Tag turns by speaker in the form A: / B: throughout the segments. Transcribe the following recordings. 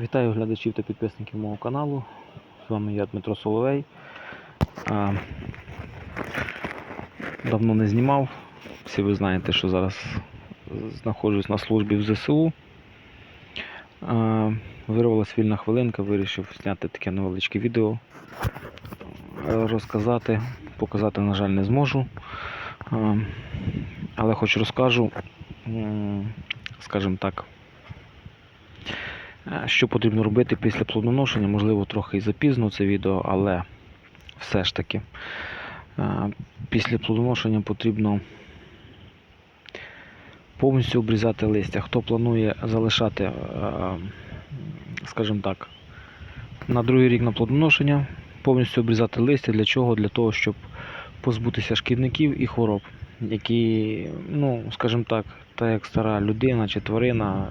A: Вітаю глядачів та підписників мого каналу. З вами я Дмитро Соловей. Давно не знімав. Всі ви знаєте, що зараз знаходжусь на службі в ЗСУ. А, вирвалась вільна хвилинка, вирішив зняти таке невеличке відео. Розказати, показати, на жаль, не зможу. Але хоч розкажу, скажімо так, Що потрібно робити після плодоношення? Можливо, трохи і запізно це відео, але все ж таки е, після плодоношення потрібно повністю обрізати листя. Хто планує залишати, е, скажімо так, на другий рік на плодоношення, повністю обрізати листя. Для чого? Для того, щоб позбутися шкідників і хвороб, які, ну, скажімо так, так як стара людина чи тварина,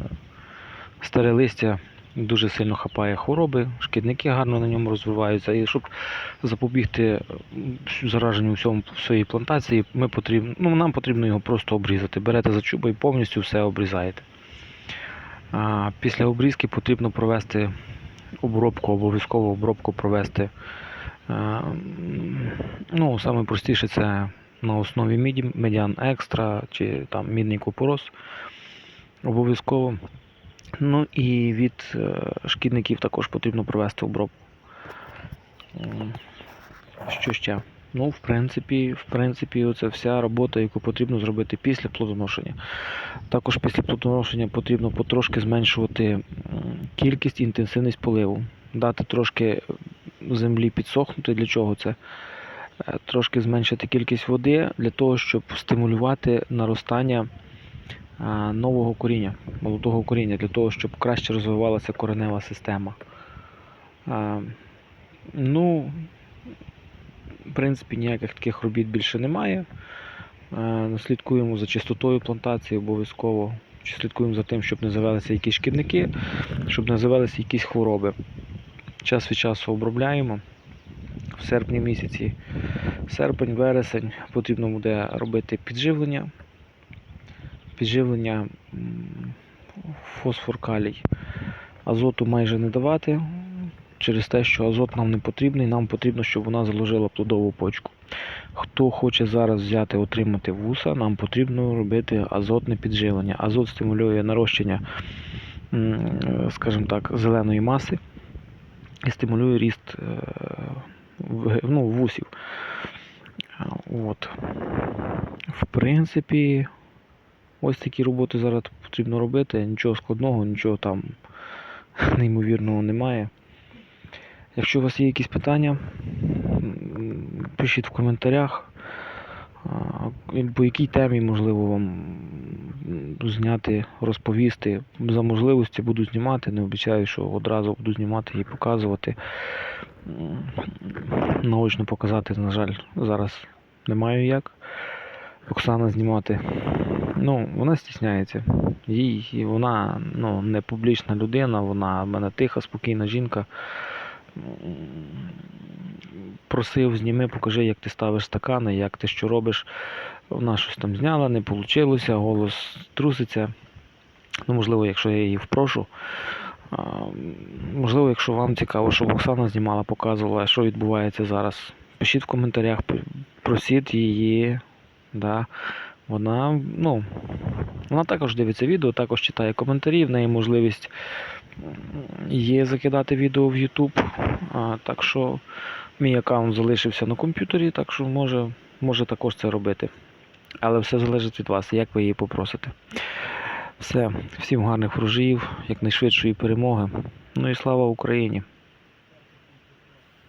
A: старе листя дуже сильно хапає хвороби, шкідники гарно на ньому розвиваються. І щоб запобігти зараженню всьому всієї плантації, ми потрібно, ну, нам потрібно його просто обрізати. Берете за чубо і повністю все обрізаєте. А, після обрізки потрібно провести обробку, обов'язково обробку провести. А, ну, саме простіше це на основі міді, медіан екстра чи там мідний купорос. Обов'язково. Ну і від е, шкідників також потрібно провести обробку. Що ще? Ну, в принципі, в принципі, це вся робота, яку потрібно зробити після плодоношення. Також після плодоношення потрібно потрошки зменшувати кількість і інтенсивність поливу. Дати трошки землі підсохнути. Для чого це? Е, Трошки зменшити кількість води для того, щоб стимулювати наростання нового коріння, молодого коріння, для того, щоб краще розвивалася коренева система. Ну, в принципі, ніяких таких робіт більше немає. Слідкуємо за чистотою плантації обов'язково. Чи Слідкуємо за тим, щоб не завелися якісь шкідники, щоб не завелися якісь хвороби. Час від часу обробляємо. В серпні місяці, серпень, вересень потрібно буде робити підживлення підживлення фосфор калій. Азоту майже не давати через те, що азот нам не потрібний, нам потрібно, щоб вона заложила плодову почку. Хто хоче зараз взяти, отримати вуса, нам потрібно робити азотне підживлення. Азот стимулює нарощення, скажімо так, зеленої маси і стимулює ріст е, ну, вусів. От. В принципі, Ось такі роботи зараз потрібно робити. Нічого складного, нічого там неймовірного немає. Якщо у вас є якісь питання, пишіть в коментарях, по якій темі можливо вам зняти, розповісти. За можливості буду знімати, не обіцяю, що одразу буду знімати і показувати. Наочно показати, на жаль, зараз не маю як. Оксана знімати. Ну, вона стісняється. Їй вона ну, не публічна людина, вона в мене тиха, спокійна жінка. Просив, зніми, покажи, як ти ставиш стакани, як ти що робиш. Вона щось там зняла, не вийшло, голос труситься. Ну, можливо, якщо я її впрошу. Можливо, якщо вам цікаво, щоб Оксана знімала, показувала, що відбувається зараз. Пишіть в коментарях, просіть її. Да. Вона, ну, вона також дивиться відео, також читає коментарі, в неї можливість є закидати відео в YouTube. А, так що мій аккаунт залишився на комп'ютері, так що може, може також це робити. Але все залежить від вас, як ви її попросите. Все, всім гарних врожаїв, якнайшвидшої перемоги. Ну і слава Україні!